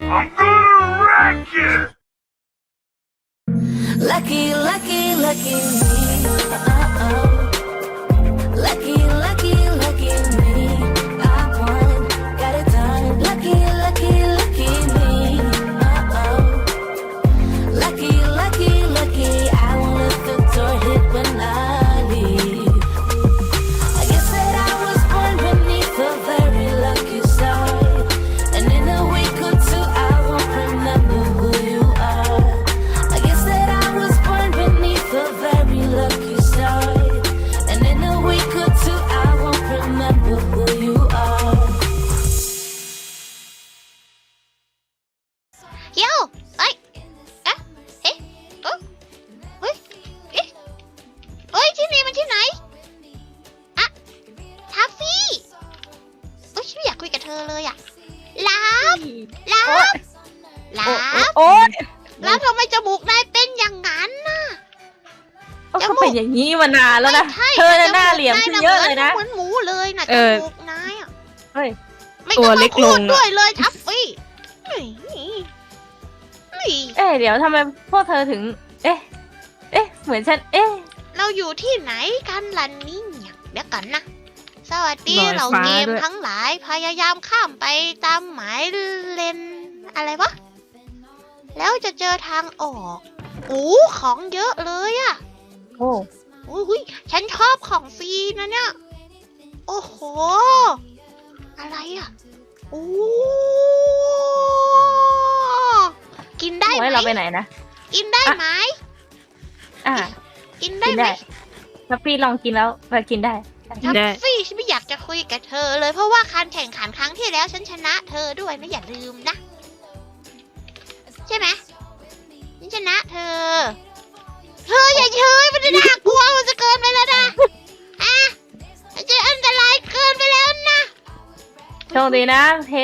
I'm gonna wreck you! Lucky, lucky, lucky me. Uh-oh. Lucky, มานานแล้วนะไม่ใช่เธอน่ะหน้าเหลี่ยมขึ้นเยอะเลยนะเหมือนหมูเลยนะจเออมูกนายอะเฮ้ยไม่ตัวต้องเล็มากพูดลงอะ ด้วยเลยทัฟฟี่เฮ้ยเฮ้ยเอ๊ะเดี๋ยวทำไมพวกเธอถึง เอ๊ะ เอ๊ะ เหมือนฉัน เอ๊ะ เราอยู่ที่ไหนกันล่ะนี่เนี่ยเดี๋ยวกันนะ สวัสดีลอยเราฟ้าเกมด้วย ทั้งหลายพยายามข้ามไปตามหมายเลนอะไรวะ แล้วจะเจอทางออกโอ้ของเยอะเลยอะ โอ้ อุ้ยฉันชอบของฟรีนะเนี่ย โอ้โห อะไรอะโอ้กินได้ไหมเราไปไหนนะ กินได้ไหมอ่า กินได้ไหมได้ถ้าพี่ลองกินแล้วเรากินได้ทัฟฟี่ฉันไม่อยากจะคุยกับเธอเลยเพราะว่าการแข่งขันครั้งที่แล้วฉันชนะเธอด้วยนะอย่าลืมนะ ใช่ไหมฉันชนะเธอ เธออย่าเฉยมันจะน่ากลัวมันจะเกินไปแล้วนะอะมันจะอันตรายเกินไปแล้วนะโชคดีนะเท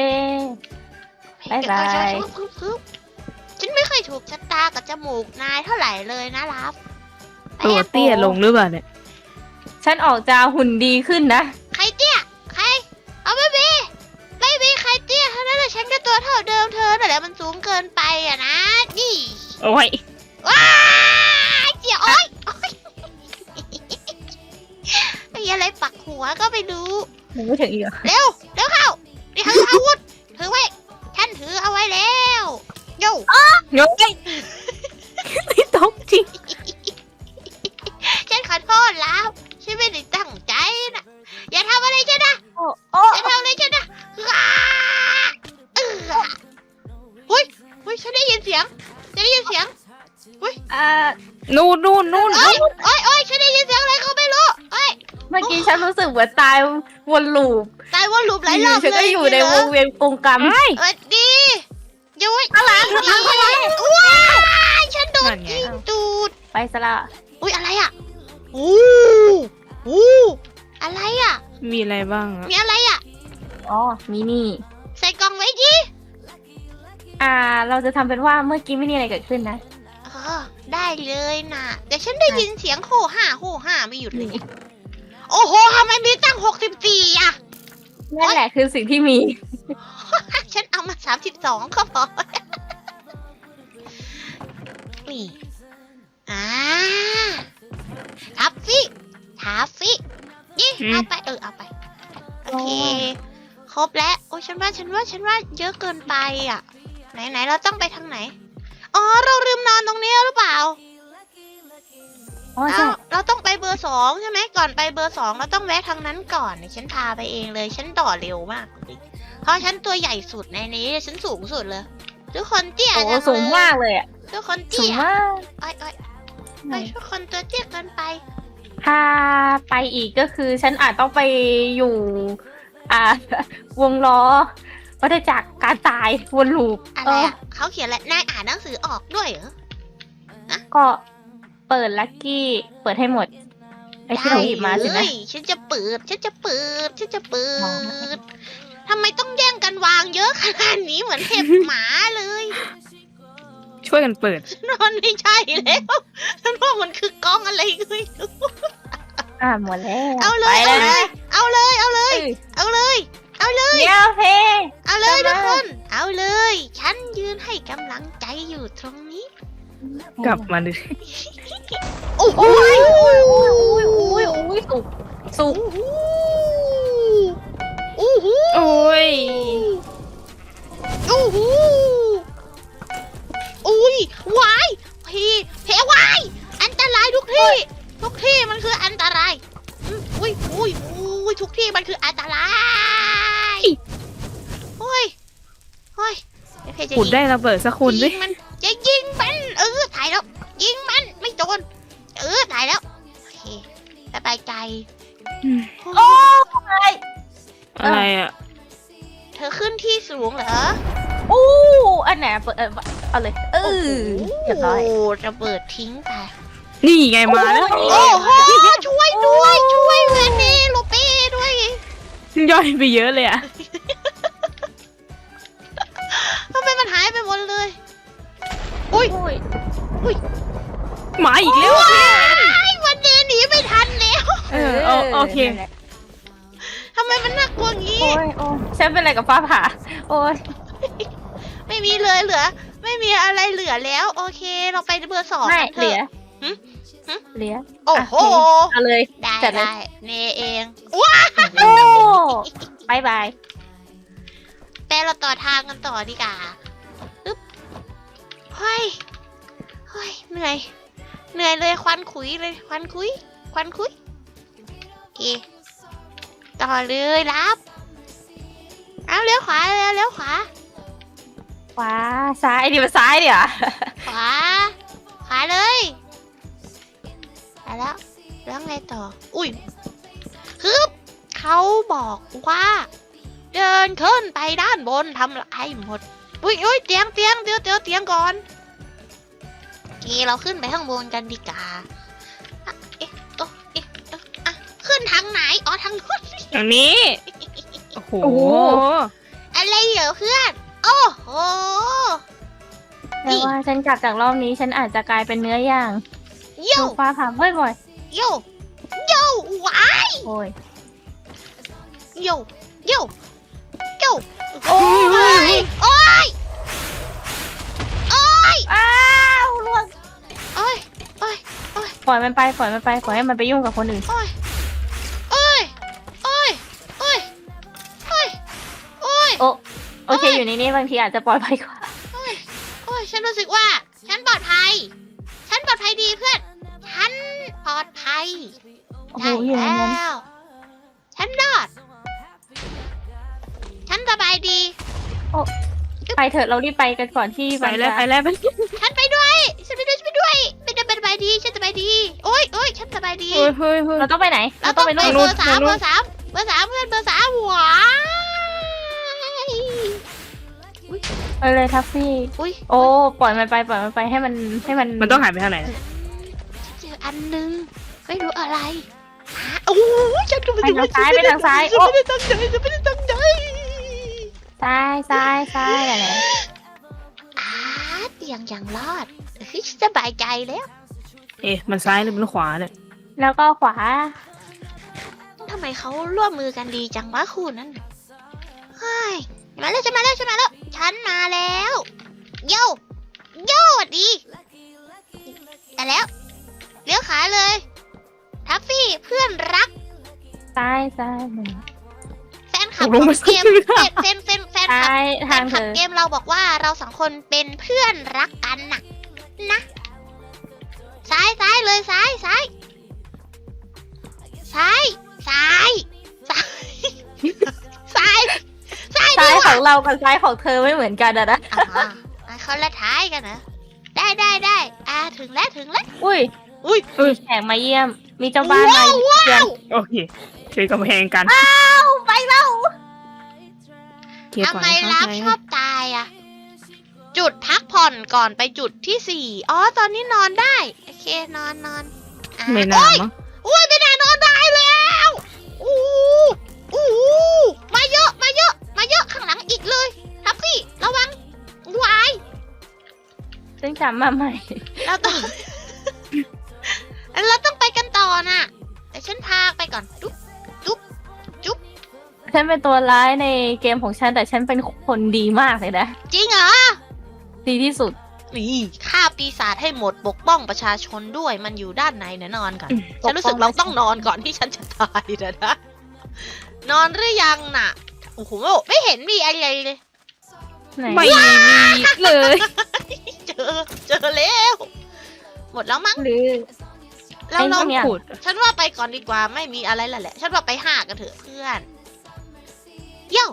บ๊ายบาย ฉันไม่เคยถูกชะตากับจมูกนายเท่าไหร่เลยนะรับตัวเตี้ยลงหรือเปล่าเนี่ย ฉันออกจะหุ่นดีขึ้นนะ ใครเตี้ย ใคร เอาไม่มีไม่มีใครเตี้ยเท่านั้นแหละฉันก็ตัวเท่าเดิมเธอแต่นแหละมันสูงเกินไปอะนะ นี่ โอ้ยว้า มีอะไรปักหัวก็ไปดูยังไม่ถึงอีกเหรอเร็ว เร็วเข้านี่ถืออาวุธ ถือไว้ฉันถือเอาไว้แล้ว โย่โอ้ยไม่ตกจริงฉันขอโทษแล้ว ฉันไม่ได้ตั้งใจนะ อย่าทำอะไรฉันนะ โอ้โอ้อย่าทำอะไรฉันนะอ้าเออเฮ้ยเฮ้ยฉันได้ยินเสียง ฉันได้ยินเสียง อ่านู่นนู่นนู่นเอ้ยเอ้ยเอ้ยฉันได้ยินเสีย มื่อกี้ฉันรู้สึกเหมือนตายวนลูปตายวนลูปหลายรอบฉันเลก็ยอยู่จในริงๆวเหรองเวียนกงกรรมไอ้เออดียุ้ยอะไรอะไรว้ายฉันโดนนั่นไงยิงตูด ไปซะละอุ้ยอะไรอะอู้อู้อะไรอะ มีอะไรบ้างอะมีอะไรอะ อ๋อมีนี่ใส่กล่องไว้ดิอ่า เราจะทำเป็นว่าเมื่อกี้ไม่มีอะไรเกิดขึ้นนะ เออได้เลยนะแต่ฉันได้ยินเสียงโหห่าโหห่าไม่หยุดเลย โอ้โหทำไมมีตั้งหกสิบสี่อะ นั่นแหละคือสิ่งที่มี ฉันเอามาสามสิบสองก็พอ นี่ อ่าทัฟฟี่ทัฟฟี่นี่เอาไป เออ เอาไป โอเค ครบแล้ว โอ้ยฉันว่า ฉันว่า ฉันว่าเยอะเกินไปอะ ไหนไหนเราต้องไปทางไหน อ๋อ เราลืมนอนตรงนี้หรือเปล่า อ๋อใช่เอ้าเราต้องไปเบอร์สองใช่ไหมก่อนไปเบอร์สองเราต้องแวะทางนั้นก่อนเดี๋ยวฉันพาไปเองเลยฉันต่อเร็วมากเลยเพราะฉันตัวใหญ่สุดในนี้ฉันสูงสุดเลย ทุกคนเตี้ยโอ้จัเลยสูงมากเลยอะทุกคนสูเตี้งยมากไอ้ไอ้ไอ้ยทุกคนตัวเตี้ยเกินไป ถ้าไปอีกก็คือฉันอาจต้องไปอยู่ อ่า วงล้อวัฏจักรการตายวนลูปอะไรอะเขาเขียนอะไรนายอ่านหนังสือออกด้วยเหรอก็ เปิดลัคกี้ เปิดให้หมด ไอที่เราหยิบมาสิเลนะยฉันจะเปิด ฉันจะเปิด ฉันจะเปิอ๋อดทำไมต้องแย่งกันวางเยอะขนาดนี้เหมือนเห็บหมาเลยช่วยกันเปิด นอนไม่ใช่แล้วฉันว่ามันคือกล้องอะไรก็ไม่รู้อ่าหมดแล้วเอาเลไปยแล้เอาวเลย เอาเลย เอาเลยเอ้ยเอาเลยเอาเอาเลย เดี๋ยวเพ เอาเลยเอาทุมากคน เอาเลย ฉันยืนให้กำลังใจอยู่ตรงนี้ กลับมาดิโอ้โหอุ้ยอุ้ยอุ้ยอุ้ยอุ้ยสุกสุกโอ้โหโอ้ยโอ้โหอุ้ยวายพี่เพวายอันตรายทุกที่ ทุกที่มันคืออันตรายอุ้ยอุ้ยอุ้ยทุกที่มันคืออันตรายโอ้ยโอ้ยเพจะขุดได้ระเบิดสักคนดิมัน ออถ่ายแล้ว ยิงมันไม่โดนเออถ่ายแล้วโอเคสบายใจอืมโอ้ยอะไรอะ เธอขึ้นที่สูงเหรออู้อันไหนเปิดเออเอาเลยเออเรียบร้อยโอ้ระเบิดทิ้งไปนี่ไงมาแล้ว โอ้โหช่วยด้วย ช่วยเวนเน่โลเป้ด้วย ย่อยไปเยอะเลยอะ เอาโอเค นั่นแหละทำไมมันน่ากลัวงี้ โอ้ยโอ้ยฉันเป็นอะไรกับฟ้าผ่า โอ้ยไม่มีเลยเหลือ ไม่มีอะไรเหลือแล้ว โอเค เราไปเบอร์สองไม่กันเถเหลืออะหึหึ เหลือโอ้โห เอาเลย ได้จัดเลย ได้เนเองว้าโอ้บายบายแต่เราต่อทางกันต่อดีกว่าอึ๊บเฮ้ยเฮ้ยเหนื่อย เหนื่อยเลยควันขุยเลยควันขุย ควันขุยโอ เค ต่อเลยรับ เอาเลี้ยวขวาเลี้ยวเลี้ยวขวา ขวาซ้ายดิมาซ้ายดิอะขวา ขวาเลยไปแล้ว แล้วไงต่อ อุ้ยฮึบเขาบอกว่า เดินขึ้นไปด้านบนทำลายหมด อุ้ยอุ้ยเตียงเตียงเดี๋ยวเดี๋ยวเตียงก่อนโอเคเราขึ้นไปข้างบนกันดีกว่า ขึ้นทางไหน อ๋อทางนู้นอย่างนี้ โอ้โห โอ้โห อะไรเหรอเพื่อน โอ้โห แต่ว่าฉันกลับจากรอบนี้ฉันอาจจะกลายเป็นเนื้อย่างโย่ถูกฟ้าผ่าบ่อยโย่โย่ว้ายๆโอ้ยโย่โย่โย่โอ้ยโอ้ยโอ้ยอ้าวล่วงโอ้ยโอ้ยปล่อยมันไปปล่อยมันไปปล่อยให้มันไปยุ่งกับคนอื่น โอ้ย โอ้ยโอ้โอเคอยู่ในนี้บางทีอาจจะปลอดภัยกว่าโอ้ยโอ้ยฉันรู้สึกว่า ฉันปลอดภัย ฉันปลอดภัยดีเพื่อน ฉันปลอดภัยโอ้โหได้อยู่ในแล้นั้นว ฉันรอด ฉันสบายดี ไปเถอะเรารีบไปกันก่อนที่ไปมันแล้วจะไปแล้วไปฉันไปด้วย ฉันไปด้วยฉันไปด้วยเป็นเป็นสบายดี ฉันสบายดี โอ้ยโอ้ยฉันสบายดี เฮ้ยเฮ้ยเฮ้ย เราต้องไปไหนเราเราต้ต้อองงไปไปเบนู่อนร์สามนู่เบอนร์สามเบอร์สามเพื่อนเบอร์สามหวา ยไปเลยทัฟฟี่ อุ้ยโอ้ปล่อยมันไปปล่อยมันไปให้มันให้มันมันต้องหายไปทางไหนนะเจออันหนึงไม่รู้อะไรหาโอ้ยฉันก็ไม่ไปรู้ทางซ้ายไปทางซ้ายฉันโอ้ไม่ได้ตั้งใจฉันไม่ได้ตั้งใจซ้ายซ้ายซ้ายอะไรอาเตียงยังรอดเฮ้ยสบายใจแล้ว เอ๊ะมันซ้ายหรือมันขวาเนี่ยแล้วก็ขวาทำไมเขาร่วมมือกันดีจังวะคู่นั้นน่ะเฮ้ย มาแล้วฉันมาแล้วฉันมาแล้วฉันมาแล้วโย่โย่สวัสดีแต่แล้วเลี้ยวขาเลย ทัฟฟี่เพื่อนรักซ้ายซ้ายหนึ่งแฟนคลับของเกมแฟนแฟนแฟนแฟนคลับซ้ายแฟทางนคเธลับอเกมเราบอกว่าเราสองคนเป็นเพื่อนรักกันน่ะนะซ้ายซ้ายเลยซ้ายซ้ายซ้ายซ้ายซ้ายซ้าย ซ้ายซ้ายดีกขว่าองเรากับซ้ายของเธอไม่เหมือนกันอะนะอ่าอะเขาละท้ายกันเหรอได้ได้ได้อ่าถึงแล้วถึงแล้ว อุ้ย อุ้ยมีแขกมาเยี่ยม มีเจ้าบ้านมาว้าวเยือนโอเคช่วยกำแพงกันไปแล้วเคลียร์ทำก่อนไมนะรับคะชอบตายอะ จุดพักผ่อนก่อนไปจุดที่สี่อ๋อตอนนี้นอนได้ โอเคนอนนอนอะไม่นานมั้งอุ้ยไม่ อะข้างหลังอีกเลยทับซี่ระวังวายซึ่งจำมาใหม่ เราต้อง เราต้องไปกันต่อน่ะ แต่ฉันพาไปก่อนจุ๊บจุ๊บจุ๊บเธฉันเป็นตัวร้ายในเกมของฉันแต่ฉันเป็นคนดีมากเลยนะ จริงเหรอ ดีที่สุด นี่ฆ่าปีศาจให้หมดปกป้องประชาชนด้วยมันอยู่ด้านในเนี่ยนอนก่อนอืมฉันรู้สึกเราต้องนอนก่อนที่ฉันจะตายนะนะนอนหรือยังน่ะ โอ้โหไม่เห็นมีอะไรเลยไหนไม่มีเลย เจอเจอแล้วหมดแล้วมั้งหรือเราเราไอ้เนี่ยขุดฉันว่าไปก่อนดีกว่าไม่มีอะไรแล้วแหละ ฉันว่าไปห้ากันเถอะเพื่อนเย่า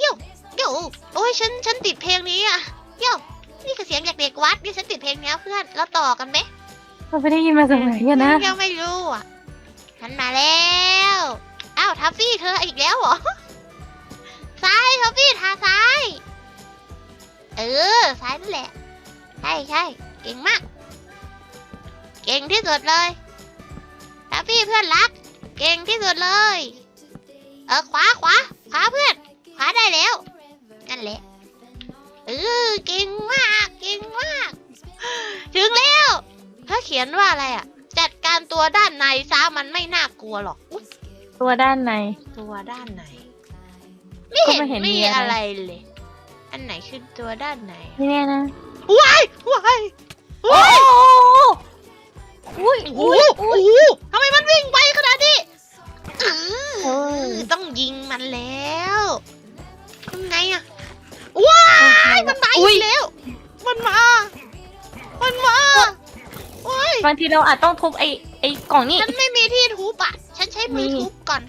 เย่าเย่าโอ้ยฉันฉันติดเพลงนี้อะเย่านี่คือเสียงจากเด็กวัดนี่ฉันติดเพลงนี้เพื่อนเราต่อกันไหมเราไม่ได้ยินมาจากไหนกันนะยังไม่รู้อะฉันมาแล้วอ้าวทัฟฟี่เธออีกแล้วเหรอ ซ้ายทัฟฟี่ทาซ้าย เออ ซ้ายนั่นแหละ ใช่ใช่เก่งมาก เก่งที่สุดเลยทัฟฟี่เพื่อนรัก เก่งที่สุดเลย เออขวาขวาขวาเพื่อน ขวาได้แล้ว นั่นแหละ เออ เก่งมาก เก่งมาก ถึงแล้วเขาเขียนว่าอะไรอะ จัดการตัวด้านในซะมันไม่น่ากลัวหรอกอุ๊ยตัวด้านใน ตัวด้านใน ไม่เห็นก็ไม่เห็นมีมีอะไร อะไรเลย อันไหนคือตัวด้านในไม่แน่นะว้ายว้ายโอ้ว้ายอุ้ยโอ้โหโอ้โหทำไมมันวิ่งไปขนาดนี้อื้อโอ้ยต้องยิงมันแล้วยังไงอะว้ายมันมาอีกแล้ว มันมา มันมาโอ้ยบางทีเราอาจต้องทุบไอ้ไอ้กล่องนี่ฉันไม่มีที่ทุบอะฉันใช้มือมีทุบก่อน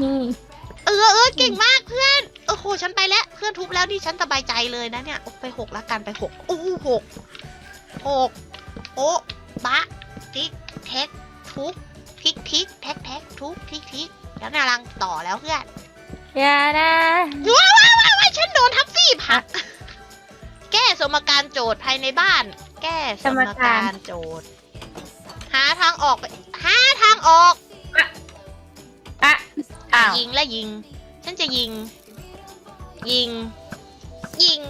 นี่เออเออเก่งมากเพื่อนโอ้โหฉันไปแล้วเพื่อนทุบแล้วนี่ฉันสบายใจเลยนะเนี่ยโอ้ไปหกแล้วกันไปหกอู้หกหกโอ้บะทิกแท็กทุบทิกทิกแท็กแท็กทุบทิกทิกแล้วนารังต่อแล้วเพื่อนอย่านะว้าวว้าวว้าวว้าวฉันโดนทัฟฟี่ผลักแก้สมการโจทย์ภายในบ้าน แก้สมการโจทย์ หาทางออกไปหาทางออกอะ อ้าว ยิงและยิง ฉันจะยิง ยิง ยิง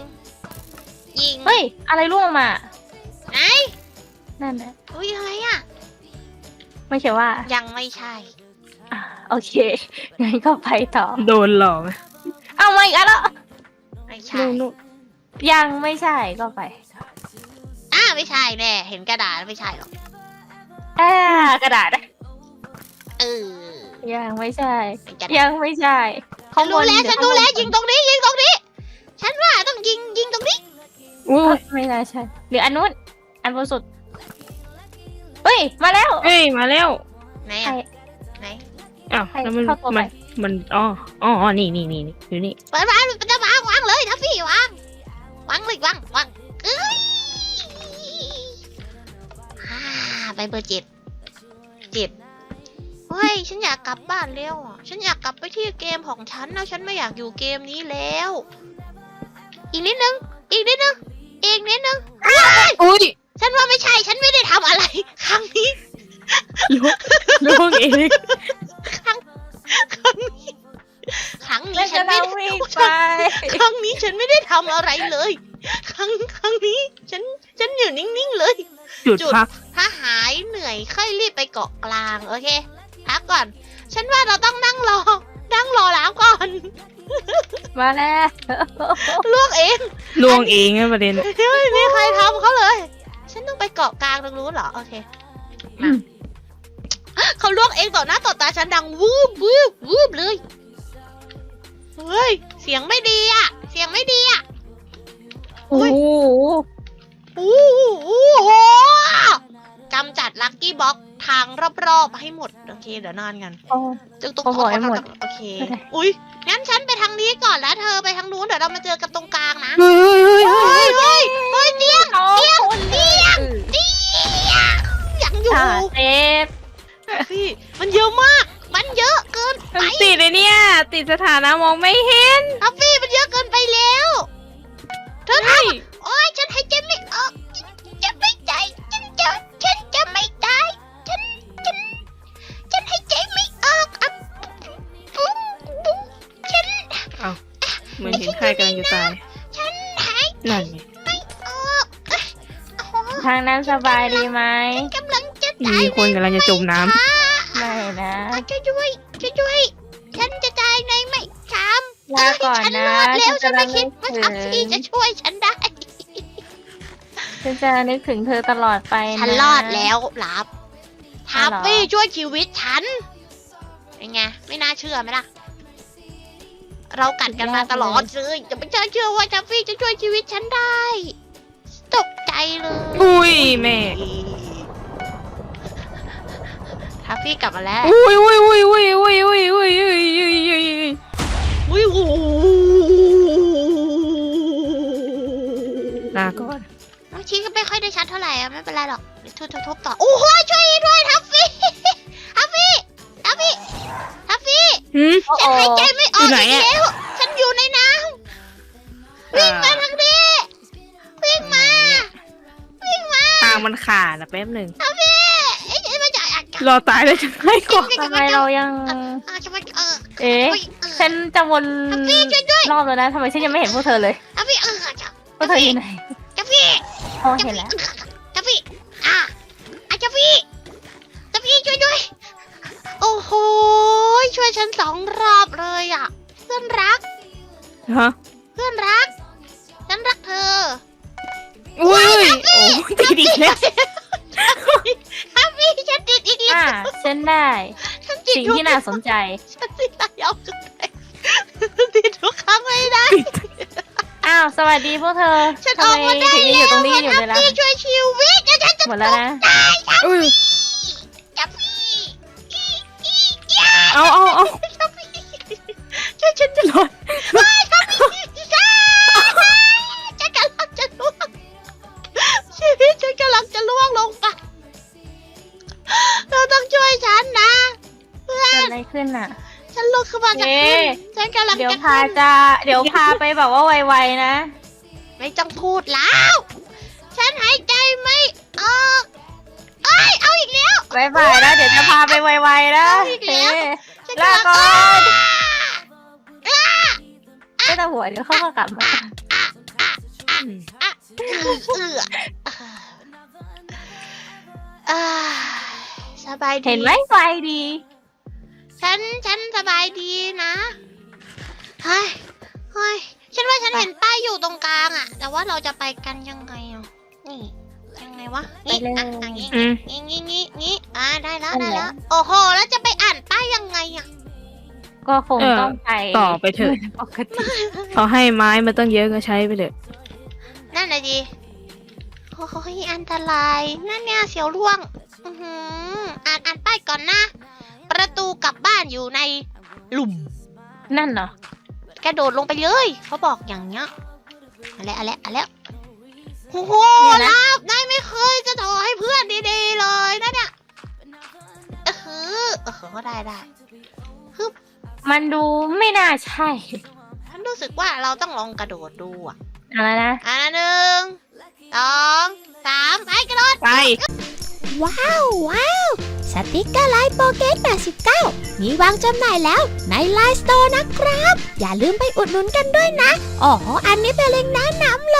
ยิงเฮ้ย อะไรร่วงมาไหนนั่นนะอุ้ยอะไรอะ ไม่ใช่ว่า ยังไม่ใช่ อ่าโอเค งั้นก็ไปต่อ โดนหลอก เอามาอีกแล้วเหรอไม่ใช่ นู่นนู่นยังไม่ใช่ก็ไปอ่าไม่ใช่แน่เห็นกระดาษไม่ใช่หรอก อ่ากระดาษอะเออ ยังไม่ใช่เป็นกระดาษยังไม่ใช่ฉันรู้แล้วเดี๋ยฉันรู้แล้วข้างบยิงตรงนี้ยิงตรงนี้ ฉันว่าต้องยิงยิงตรงนี้อู้เอ้ยไม่น่าใช่หรืออันนู้นอันบนสุดเฮ้ยมาแล้วเฮ้ยมาแล้วไหนใครอะไหนอ้าวใครแล้วมันเข้าตัวไปมันมันอ๋ออ๋ออ๋อนี่นี่นี่นี่อยู่นี่เปิดวางมันจะวางวางเลยทัฟฟี่วางวางเลยวางวางเอ้ยอ่าไปเบอร์เจ็ดเจ็ด เฮ้ย ฉันอยากกลับบ้านแล้วอะ ฉันอยากกลับไปที่เกมของฉันนะฉันไม่อยากอยู่เกมนี้แล้ว อีกนิดนึง อีกนิดนึง อีกนิดนึงอุ้ยฉันว่าไม่ใช่ ฉันไม่ได้ทำอะไร ครั้งนี้ล่วงเอง ครั้งนี้ ครั้งนี้แล้วฉัจะนไม่เราได้วิ่งไปครั้งนี้ฉันไม่ได้ทำอะไรเลย ครั้งครั้งนี้ ฉัน ฉันอยู่นิ่งๆเลย จุดจุด พัก ถ้าหายเหนื่อยค่อยรีบไปเกาะกลาง โอเค พักก่อน ฉันว่าเราต้องนั่งรอ นั่งรอแล้วก่อน มาแล้วลวกเองล่วงเองอะประเด็น ไม่มีใครทำเขาเลย ฉันต้องไปเกาะกลางตรงนู้นเหรอ โอเคมาเขาลวกเองต่อหน้าต่อตาฉันดังวืบวืบวืบเลย เฮ้ย เสียงไม่ดีอะเสียงไม่ดีอะโอ้โหโอ้โหกำจัดลัคกี้บ็อก ทางรอบๆให้หมดโอเค เดี๋ยวนอนกันโอ้จุกตุกเขาบอกให้หมดโอเค ไม่ได้ อุ้ยงั้นฉันไปทางนี้ก่อนแล้วเธอไปทางนู้นเดี๋ยวเรามาเจอกันตรงกลางนะเฮ้ยเฮ้ยเฮ้ยเฮ้ยเฮ้ยเฮ้ยเตียงเตียงเตียงเตียงยังอยู่อ่าเซฟพี่มันเยอะมาก มันเยอะเกินไปมันติดเลยเนี่ย ติดสถานะมองไม่เห็นทัฟฟี่มันเยอะเกินไปแล้ว เธอทำ โอ้ยฉันหายใจไม่ออกฉันจะไม่ใจฉันจะฉันจะไม่ตายฉันฉันฉันหายใจไม่ออกอะปุ้งปุ้งฉันเหมือนเห็นใครกำลังจะตายฉันหายนั่นไงไม่ออกอะโอ้โหทางนั้นสบายดีไหมกำลังจะมีตายคนกำลังจะจมน้ำค่ะไม่นะช่วยด้วยช่วยด้วย ฉันจะตายในไม่ช้าลาก่อนฉันนะรอดแล้วฉันไม่คิดจะว่าทัฟฟี่จะช่วยฉันได้ฉันจะนึกถึงเธอตลอดไปนะฉันรอดแล้วลับอ๋ทัอฟเหรอฟี่ช่วยชีวิตฉัน เป็นไงไม่น่าเชื่อไหมล่ะ เรากัดกันมาตลอดเลยอย่าไปเชื่อเชื่อว่าทัฟฟี่จะช่วยชีวิตฉันได้ ตกใจเลยอุ้ยแม่ทัฟฟี่กลับมาแล้วอุ้ยอุ้ยอุ้ยอุ้ยอุ้ยอุ้ยอุ้ยอุ้ยอุ้ยอุ้ยอุ้ยอุ้ยโอ้โหลาก่อนน้องชีก็ไม่ค่อยได้ชัดเท่าไหร่อะไม่เป็นไรหรอกเดี๋ยวทุบทุบต่อโอ้โหช่วยด้วยทัฟฟี่ทัฟ หืม ฉันหายใจไม่ออกอยู่ไหนอีกอะ แล้วฉันอยู่ในน้ำวิ่งมาทางนี้วิ่งมาวิ่งมาทางมันขาดนะแป๊บหนึ่งทัฟฟี่ไอ้ไอ้มาจากอะรอตายเลยจะให้ก่อนทำไมเรายัง อะจะมาเออเอ๊ะเออฉันจะวนทัฟฟี่ช่วยด้วยรอบแล้วนะทำไมฉันยังไม่เห็นพวกเธอเลยทัฟฟี่เออจะพวกเธออยู่ไหนทัฟฟี่อ๋อทัฟเห็นฟี่แล้วทัฟฟี่ ช่วยฉันสองรอบเลยอะ เพื่อนรัก ฮะเพื่อนรัก ฉันรักเธอ อุ้ยอุ้ยโอ้ติดอีกแล้วทัฟฟี่ฉันติดอีกแล้วอ่าฉันได้ ฉันติดสิ่งทุกที่น่าสนใจ ฉันติดหลายเอาขึ้นไปติดทุกครั้งไม่ได้อ้าว สวัสดีพวกเธอฉันทำออกไมมาได้ถึงยังอแล้ยู่วตรงนี้กันอยู่ทัเลยล่ะฟฟี่ช่วยชีวิตเดี๋ยวฉันจะหมดแล้วนะ อุ้ย เอาเอาเอาทัฟฟี่ช่วยฉันจะรอดไม่ทัฟฟี่จ้าฉันกำลังจะล่วงชีวิตฉันกำลังจะล่วงลงไปเธอต้องช่วยฉันนะเพื่อเกิดนอะไรขึ้นอะ ฉันลุกขึ้นมาจากเอ๊พื้ะนฉันกำลังเดี๋ยวจะพาขึ้นจะเดี๋ยวพาไปแบบว่าไวๆนะ ไม่ต้องพูดแล้ว ฉันหายใจไม่ออกเอ้ยเอาอีกแล้ว บายบายนะเดี๋ยวจะพาไปไวๆนะเอาอีกแล้ว เอ๊ะฉัน ลาก่อนไม่ต้องหัวเดี๋ยวเขาก็กลับมาอะเอืออ่าสบายดี เห็นไหมไวดี ฉัน ฉันสบายดีนะเฮ้ยเฮ้ยฉันว่าฉันเห็นป้ายอยู่ตรงกลางอะแต่ว่าเราจะไปกันยังไงอะนี่ยังไงวะนี่อะอย่างงี้อืมงี้งี้งี้งี้อ่าได้แล้วได้แล้ว โอ้โห แล้วจะ ปอ่านป้ายยังไงอะก็คงเออต้องไปต่อไปเถอะปกติเขาให้ไม้มาตั้งเยอะก็ใช้ไปเลยนั่นน่ะดิโอ้โหอันตรายนั่นเนี่ยเสียวร่วงอือหืออ่านอ่านป้ายก่อนนะ ประตูกลับบ้านอยู่ในหลุม นั่นเหรอกระโดดลงไปเลย เขาบอกอย่างเงี้ยอะไรอะไรอะไรโอ้โหเนี่ยนะลาบนายไม่เคยจะถอให้เพื่อนดีๆเลยนะเนี่ยเออหือ เออก็ได้ได้มันดูไม่น่าใช่ ฉันรู้สึกว่าเราต้องลองกระโดดดูอะอะไรนะอ่าหนึ่งสองสามไปกระโดด ไป ว้าว ว้าว สติกเกอร์ไลน์โปเกต89 มีวางจำหน่ายแล้วในไลน์สโตร์นะครับ อย่าลืมไปอุดหนุนกันด้วยนะ อ๋อ อันนี้เป็นเล็งก์แนะนำเลย